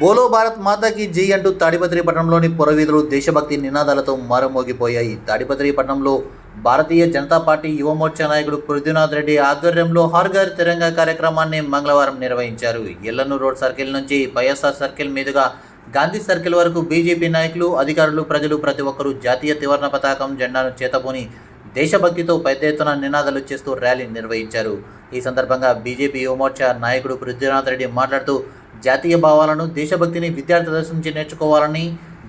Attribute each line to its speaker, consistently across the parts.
Speaker 1: బోలో భారత్ మాతాకి జై అంటూ తాడిపత్రి పట్టణంలోని పురవీధులు దేశభక్తి నినాదాలతో మారుమోగిపోయాయి. తాడిపత్రి పట్టణంలో భారతీయ జనతా పార్టీ యువమోర్చా నాయకుడు పృథ్వీనాథ్ రెడ్డి ఆధ్వర్యంలో హార్గర్ తిరంగా కార్యక్రమాన్ని మంగళవారం నిర్వహించారు. ఎల్లనూరు రోడ్ సర్కిల్ నుంచి వైఎస్ఆర్ సర్కిల్ మీదుగా గాంధీ సర్కిల్ వరకు బీజేపీ నాయకులు అధికారులు ప్రజలు ప్రతి ఒక్కరూ జాతీయ త్రివర్ణ పతాకం జెండాను చేతబూని దేశభక్తితో పెద్ద ఎత్తున నినాదాలు చేస్తూ ర్యాలీ నిర్వహించారు. ఈ సందర్భంగా బీజేపీ యువమోర్చా నాయకుడు పృథ్వీనాథ్ రెడ్డి మాట్లాడుతూ జాతీయ భావాలను దేశభక్తిని విద్యార్థి దర్శించి నేర్చుకోవాలని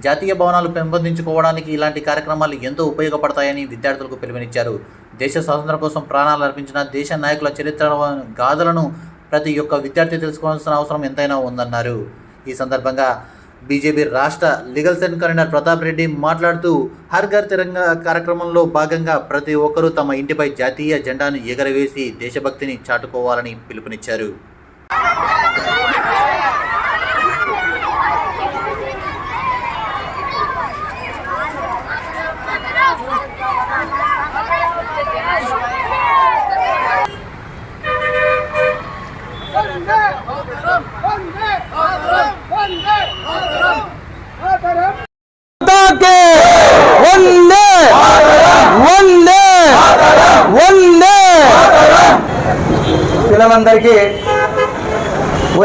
Speaker 1: జాతీయ భవనాలు పెంపొందించుకోవడానికి ఇలాంటి కార్యక్రమాలు ఎంతో ఉపయోగపడతాయని విద్యార్థులకు పిలుపునిచ్చారు. దేశ స్వాతంత్రం కోసం ప్రాణాలు అర్పించిన దేశ నాయకుల చరిత్ర గాథలను ప్రతి ఒక్క విద్యార్థి తెలుసుకోవాల్సిన అవసరం ఎంతైనా ఉందన్నారు. ఈ సందర్భంగా బీజేపీ రాష్ట్ర legal cell convener Pratap Reddy మాట్లాడుతూ హర్ ఘర్ తిరంగా కార్యక్రమంలో భాగంగా ప్రతి ఒక్కరూ తమ ఇంటిపై జాతీయ జెండాను ఎగరవేసి దేశభక్తిని చాటుకోవాలని పిలుపునిచ్చారు.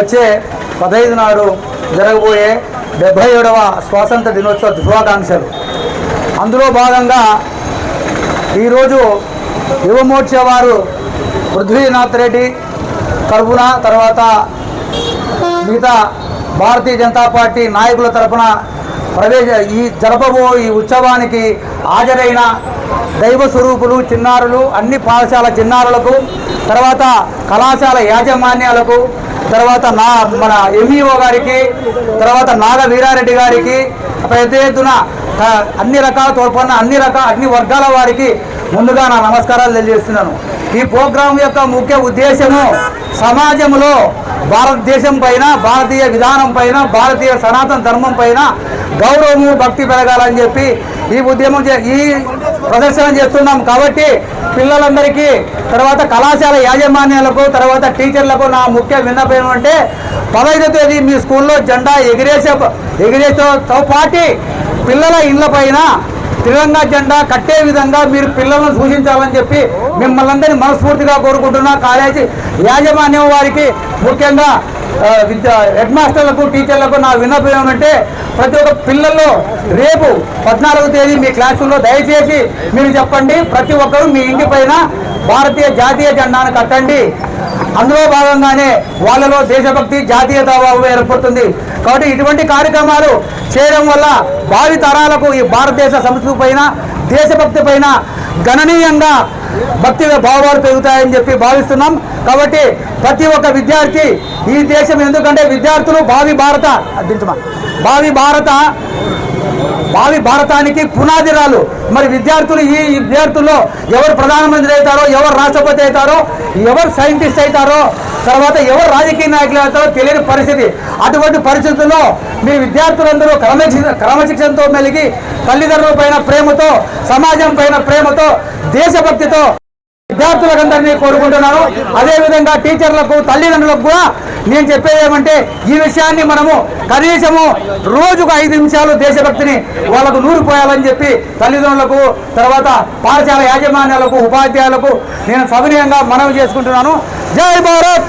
Speaker 2: వచ్చే పదహైదు నాడు జరగబోయే డెబ్భై ఏడవ స్వాతంత్ర దినోత్సవ శుభాకాంక్షలు. అందులో భాగంగా ఈరోజు యువమోర్చ వారు పృథ్వీనాథ్ రెడ్డి తరఫున తర్వాత మిగతా భారతీయ జనతా పార్టీ నాయకుల తరపున ప్రవేశ ఈ జరపబో ఈ ఉత్సవానికి హాజరైన దైవ స్వరూపులు చిన్నారులు అన్ని పాఠశాల చిన్నారులకు తర్వాత కళాశాల యాజమాన్యాలకు తర్వాత నా మన ఎంఈఓ గారికి తర్వాత నాగ వీరారెడ్డి గారికి పెద్ద ఎత్తున అన్ని రకాల తోడ్పడిన అన్ని రకాల అన్ని వర్గాల వారికి ముందుగా నా నమస్కారాలు తెలియజేస్తున్నాను. ఈ ప్రోగ్రాం యొక్క ముఖ్య ఉద్దేశము సమాజంలో భారతదేశం పైన భారతీయ విధానం పైన భారతీయ సనాతన ధర్మం పైన గౌరవము భక్తి పెరగాలని చెప్పి ఈ ఉద్యమం చే- ఈ ప్రదర్శన చేస్తున్నాం కాబట్టి పిల్లలందరికీ తర్వాత కళాశాల యాజమాన్యాలకు తర్వాత టీచర్లకు నా ముఖ్య విన్నపం ఏమంటే పదహైదో తేదీ మీ స్కూల్లో జెండా ఎగిరేసే ఎగిరేసేతో పాటి పిల్లల ఇళ్ళ పైన తిరంగా జెండా కట్టే విధంగా మీరు పిల్లలను సూచించాలని చెప్పి మిమ్మల్ని అందరినీ మనస్ఫూర్తిగా కోరుకుంటున్నా. కాలేజీ యాజమాన్యం వారికి ముఖ్యంగా విద్యా హెడ్ మాస్టర్లకు టీచర్లకు నా విన్నపం ఏమంటే ప్రతి ఒక్క పిల్లల్లో రేపు పద్నాలుగో తేదీ మీ క్లాస్ రూమ్లో దయచేసి మీరు చెప్పండి. ప్రతి ఒక్కరూ మీ ఇంటి పైన భారతీయ జాతీయ జెండాను కట్టండి. అందులో భాగంగానే వాళ్ళలో దేశభక్తి జాతీయతాభావం ఏర్పడుతుంది. కాబట్టి ఇటువంటి కార్యక్రమాలు చేయడం వల్ల భావి తరాలకు ఈ భారతదేశ సంస్కృతి పైన దేశభక్తి పైన గణనీయంగా భక్తి భావాలు పెరుగుతాయని చెప్పి భావిస్తున్నాం. కాబట్టి ప్రతి ఒక్క విద్యార్థి ఈ దేశం ఎందుకంటే విద్యార్థులు భావి భారత అర్థించమా? భావి భారత భావి భారతానికి పునాదిరాలు మరి విద్యార్థులు ఈ విద్యార్థుల్లో ఎవరు ప్రధానమంత్రి అవుతారో ఎవరు రాష్ట్రపతి అవుతారో ఎవరు సైంటిస్ట్ అవుతారో తర్వాత ఎవరు రాజకీయ నాయకులు అవుతారో తెలియని పరిస్థితి. అటువంటి పరిస్థితుల్లో మీ విద్యార్థులందరూ క్రమశిక్ష క్రమశిక్షణతో మెలిగి తల్లిదండ్రుల పైన ప్రేమతో సమాజం పైన ప్రేమతో దేశభక్తితో విద్యార్థులకందరినీ కోరుకుంటున్నాను. అదేవిధంగా టీచర్లకు తల్లిదండ్రులకు కూడా నేను చెప్పేది ఏమంటే ఈ విషయాన్ని మనము కనీసము రోజుకు ఐదు నిమిషాలు దేశభక్తిని వాళ్ళకు నూరిపోయాలని చెప్పి తల్లిదండ్రులకు తర్వాత పాఠశాల యాజమాన్యాలకు ఉపాధ్యాయులకు నేను సవినయంగా మనవి చేసుకుంటున్నాను. జై భారత్!